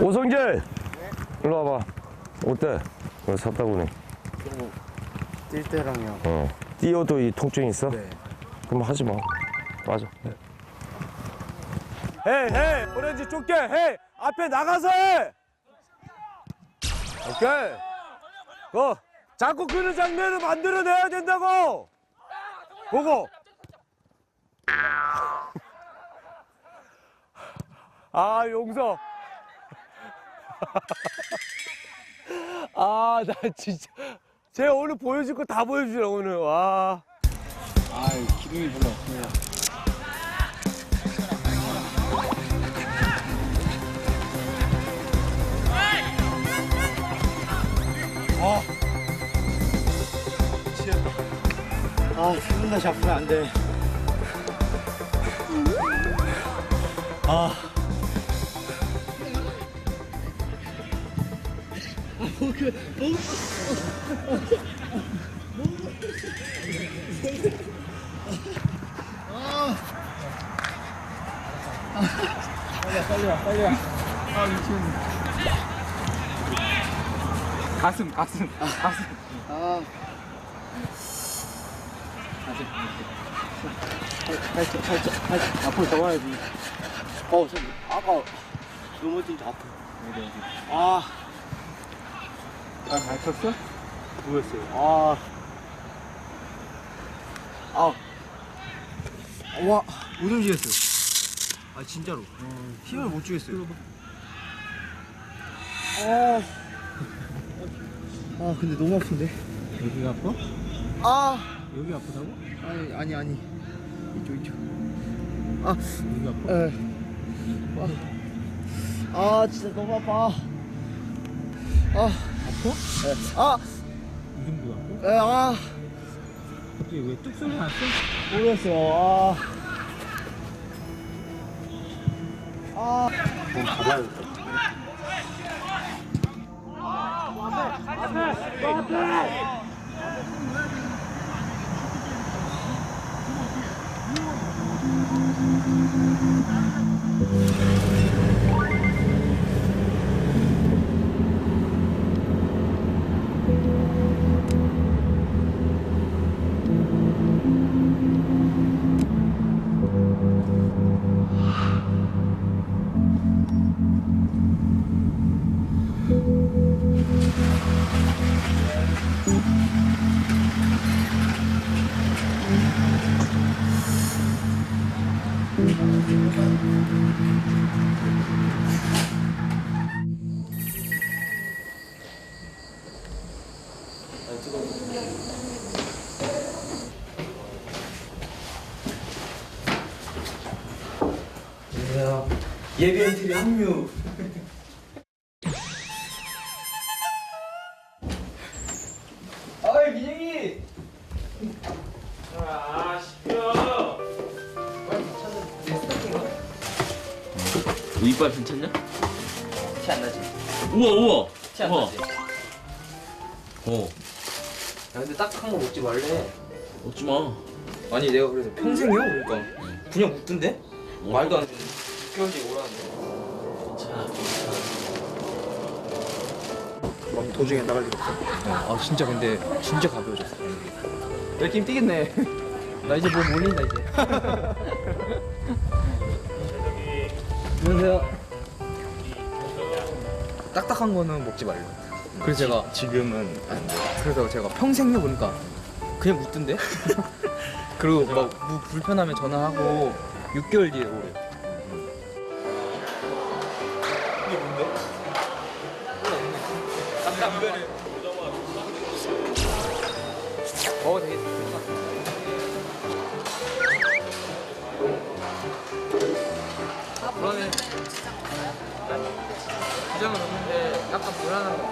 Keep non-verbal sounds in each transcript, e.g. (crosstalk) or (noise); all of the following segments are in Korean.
오성재! 일로 와봐. 어때? 오늘 샀다 보니. 뛸 때랑요. 어. 뛰어도 이 통증이 있어? 네. 그럼 하지 마. 맞아. 헤이, 헤이! 오렌지 좁게! 헤이! 앞에 나가서 해! 오케이! 그, 자꾸 그런 장면을 만들어내야 된다고! 보고! (laughs) 아, 용서! (laughs) 아, 나 진짜. 쟤 오늘 보여줄 거 다 보여주라, 오늘. 와. 아, 기둥이 별로 없습니다. 아, 미치겠다. 아, 죽는다 잡으면 안 돼. 아. 빨리 와, 빨리 와. 아, 미치겠네. 가슴, 가슴, 가슴. 아. 살짝, 살짝, 살짝. 앞으로 더 와야지. 어, 저, 아까 넘어진. 어디, 어디. 아. 아, 다쳤어? 누웠어요. 아. 아. 와, 못 움직였어요. 아 진짜로 힘을 못 주겠어요. 아, 아 근데 너무 아픈데. 여기가 아파? 아, 여기 아프다고? 아니 아니 아니 이쪽 이쪽. 아, 여기 아파? 에. 아, 아 진짜 너무 아파. 아, 아파? 에. 아, 아파? 에, 아, 갑자기 왜뚝 소리 났어? 모르겠어요. 아, 아. 예 비 엔트리 합류. 어이 민영이. 아 시끄러. 이빨 괜찮냐? 티안 나지? 우와 우와 티안 우와. 나지? 야 어 근데 딱한 거 먹지 말래. 먹지 마 아니 내가 그래서 평생이요? 그러니까 그냥 묻던데? 어. 말도 안 돼. 6개월 뒤에 오라는데. 괜찮아 막 도중에 나갈 일 없어. 아 진짜 근데 진짜 가벼워졌어. 느낌 뛰겠네. 나 이제 뭐 몰린다 이제. 안녕하세요. 딱딱한 거는 먹지 말래. 그래서 제가 지금은 안 돼. 그래서 제가 평생요 보니까 그냥 묻던데. (laughs) 그리고 막 뭐 불편하면 전화하고 6개월 뒤에 오래. 약간 불안한 거.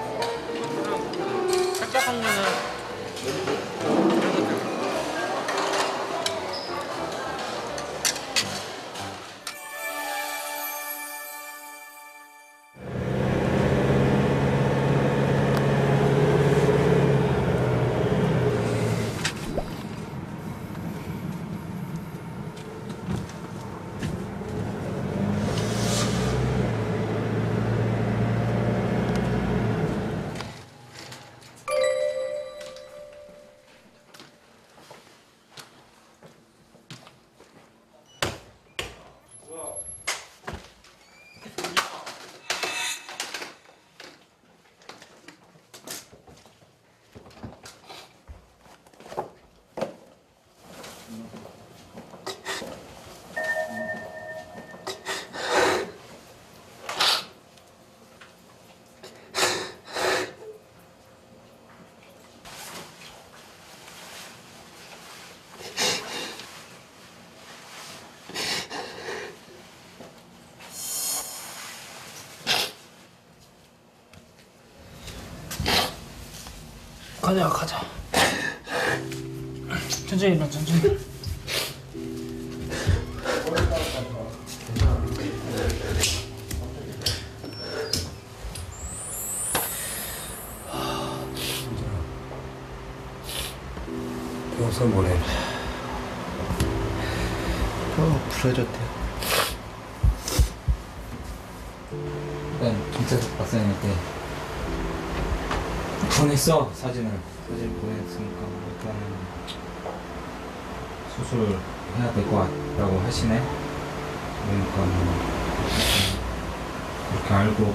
살짝한 거는 가자 가자. 천천히 일어나 천천히. 용서 뭐래? 어 부러졌대. 일단 경찰서 박사님한테 보냈어 사진을. 사진 보냈으니까 일단은 수술을 해야 될 것 같다고 하시네. 그러니까 뭐 그렇게 알고.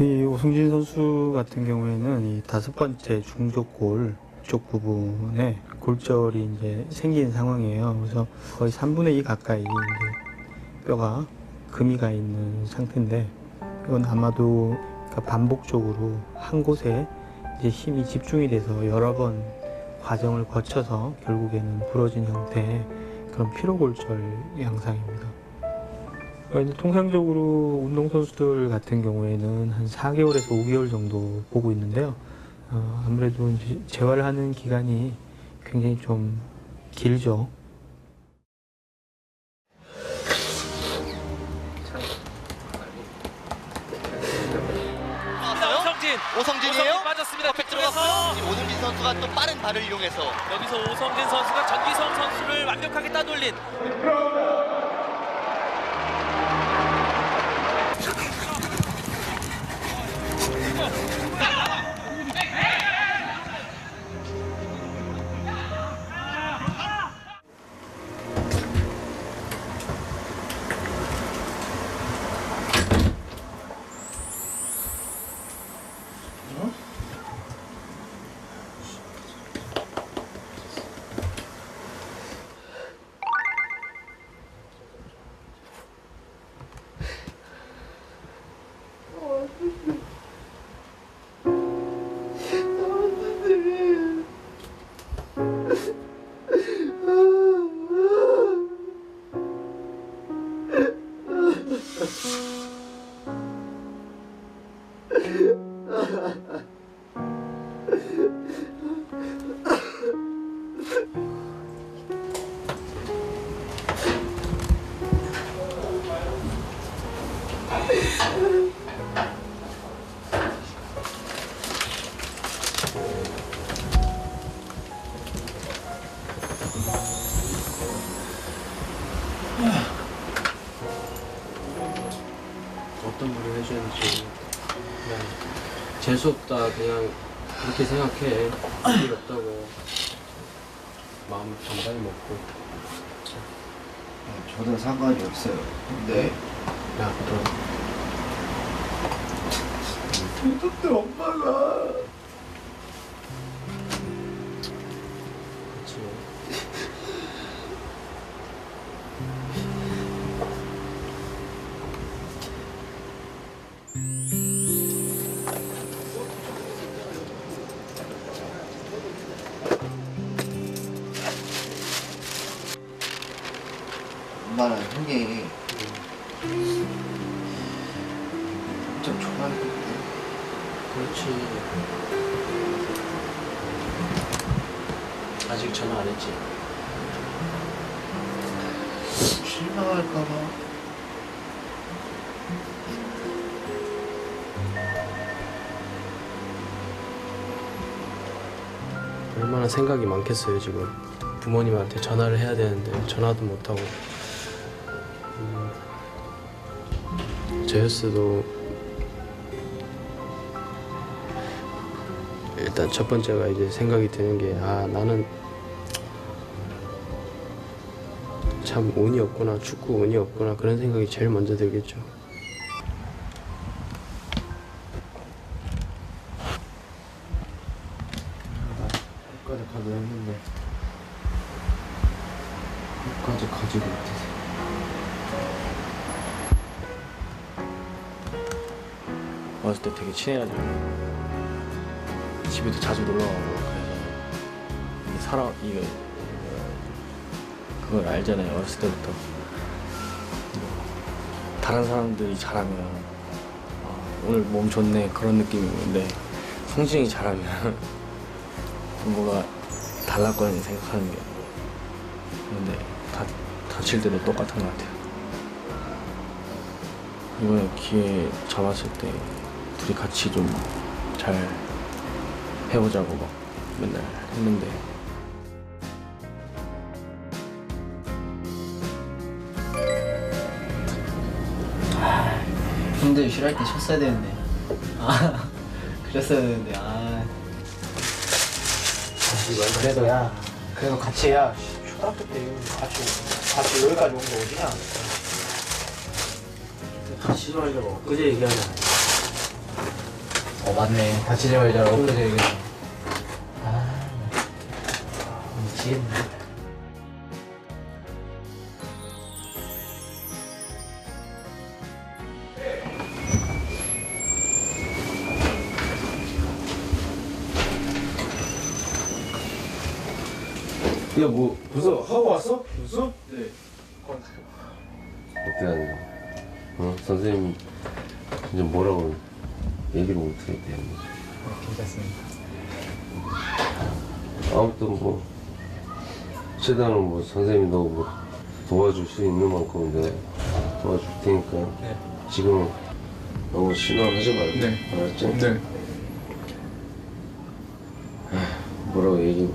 이 오승진 선수 같은 경우에는 이 다섯 번째 중족골 쪽 부분에 골절이 이제 생긴 상황이에요. 그래서 거의 3분의 2 가까이 뼈가 금이 가 있는 상태인데 이건 아마도 그러니까 반복적으로 한 곳에 이제 힘이 집중이 돼서 여러 번 과정을 거쳐서 결국에는 부러진 형태의 그런 피로골절 양상입니다. 어, 이제 통상적으로 운동선수들 같은 경우에는 한 4개월에서 5개월 정도 보고 있는데요. 어, 아무래도 이제 재활을 하는 기간이 굉장히 좀 길죠. 오성진 오성진이에요? 빠졌습니다. 백 들어갔어요. 오승진 선수가 또 빠른 발을 이용해서 여기서 오성진 선수가 전기성 선수를 완벽하게 따돌린 (laughs) Ha ha ha. 어떤 말을 해주는지 그냥 재수없다 그냥 그렇게 생각해. 일이 없다고 마음 단단히 먹고. 저는 상관이 없어요. 근데 야너 그때 엄마가 엄마랑 형이 엄청 좋아했거든. 그렇지 아직 전화 안 했지 실망할까봐. 얼마나 생각이 많겠어요 지금. 부모님한테 전화를 해야 되는데 전화도 못하고. 음, 제이스도 일단 첫 번째가 이제 생각이 드는 게 아 나는 참 운이 없구나 축구 운이 없구나 그런 생각이 제일 먼저 들겠죠 가려 했는데 끝까지 가지를 못해서 어렸을 때 되게 친해가지고 집에도 자주 놀러 가고 그래서 이 사람 이거 그걸 알잖아요 어렸을 때부터. 뭐 다른 사람들이 잘하면 아, 오늘 몸 좋네 그런 느낌인데 성진이 잘하면 (laughs) 좀 뭐가 달랐거든요 생각하는 게 근데 다, 다칠 때도 똑같은 것 같아요 이번에 기회 잡았을 때 둘이 같이 좀 잘 해보자고 막 맨날 했는데 형들 싫어할 때 쳤어야 되는데. 아, (laughs) 그랬어야 되는데, 아. 그래도 야, 그래도 같이 해야. 씨, 초등학교 때 같이, 같이 여기까지 온 거 어디냐? 다치지 말자고 엊그제 얘기하자 어, 맞네. 다치지 말자고 엊그제 얘기했어. 아, 미치겠네. 야뭐 벌써 하고 왔어? 벌써? 어떻게 하냐? 어? 선생님 이제 뭐라고 얘기를 못하겠대. 괜찮습니다. 아무튼 뭐 최대한 뭐 선생님이 너뭐 도와줄 수 있는 만큼 내가 도와줄 테니까 지금은 너무 실망하지 말고 알았지? 네. 뭐라고 얘기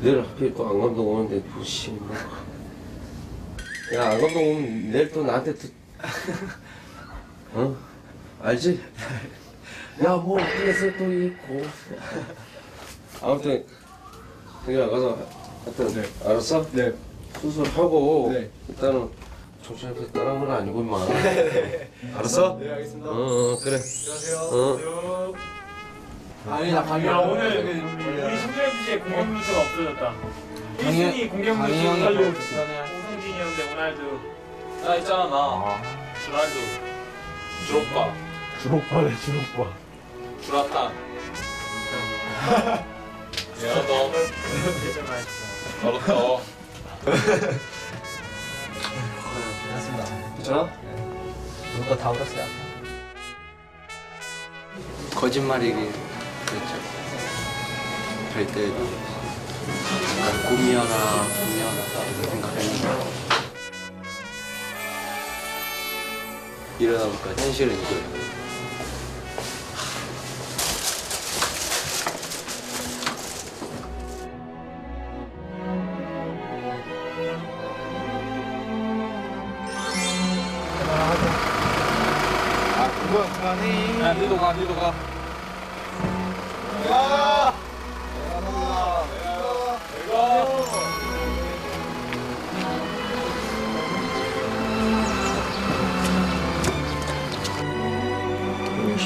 내일 하필 또 안 감독 오는데 또씨 뭐. 야안 감독 오면 내일 또 나한테 또 어? 알지? 야뭐 어디에서 또 있고 아무튼 그냥 가서 하여튼 알았어? 네 수술하고 일단은 정신없이 떠난 건 아니고 임마 알았어? 네 알겠습니다 어, 어 그래 어. 아니, 나 강의야, 오늘 우리 성준현 씨의 공격 민수가 없어졌다. 1순위 공격 민수 형이 살려 좀 오성진이었는데 오날도 나 있잖아 나. 주랄도 주로빠 주록바래, 주록바. 주라타 야 너. 너로 떠. 괜찮아? 누가 다 울었어요. 거짓말이긴 그랬죠 갈 때도 약간 꿈이어라 꿈이어라 생각했는데 일어나 보니까 현실은 이거예요 야 니도 가 니도 가.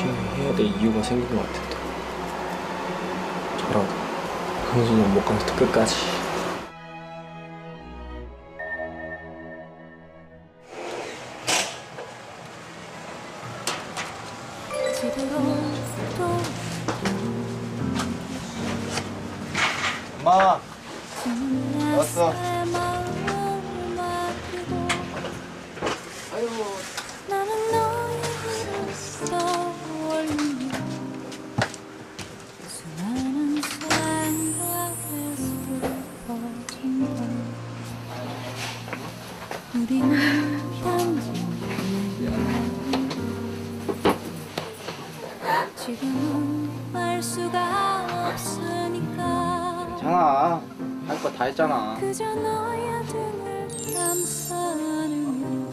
열심히 해야 될 이유가 생긴 것 같아 또 저라도. 형못 가서 더 끝까지 할거다 했잖아. 그저 너의 등을 감싸는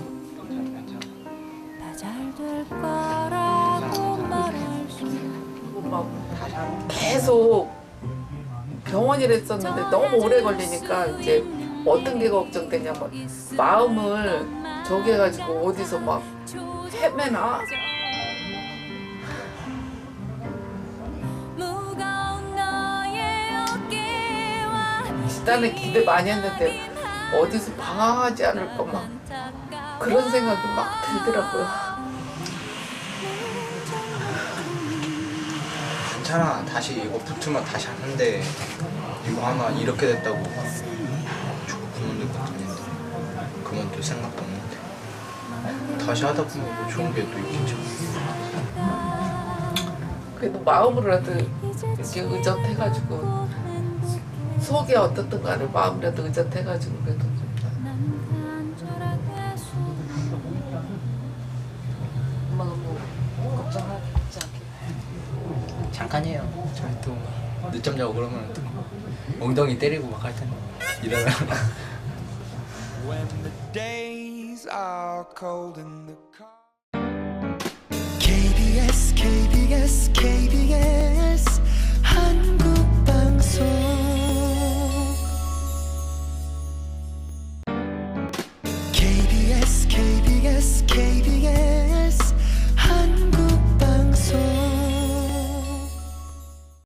다잘될 거라고 말할 수막 계속 병원이라 했었는데 너무 오래 걸리니까 이제 어떤 게 걱정되냐 막 마음을 저기 해가지고 어디서 막 헤매나 나는 기대 많이 했는데 어디서 방황하지 않을까 막 그런 생각이 막 들더라고요. 괜찮아 다시 이거 붙으면 다시 하는데 이거 하나 이렇게 됐다고 축구 그만둘 것도 아닌데 그만둘 생각도 없는데 다시 하다 보면 뭐 좋은 게 또 있겠죠 그래도 마음으로라도 이렇게 의젓해가지고 속이 어떻든 간에 마음이라도 의젓해가지고 그래도 좀 엄마가 뭐 걱정하지 않게. 잠깐이에요. 저희 또 늦잠 자고 그러면 또 엉덩이 때리고 막 할 텐데. 이러면. KBS KBS KBS 한국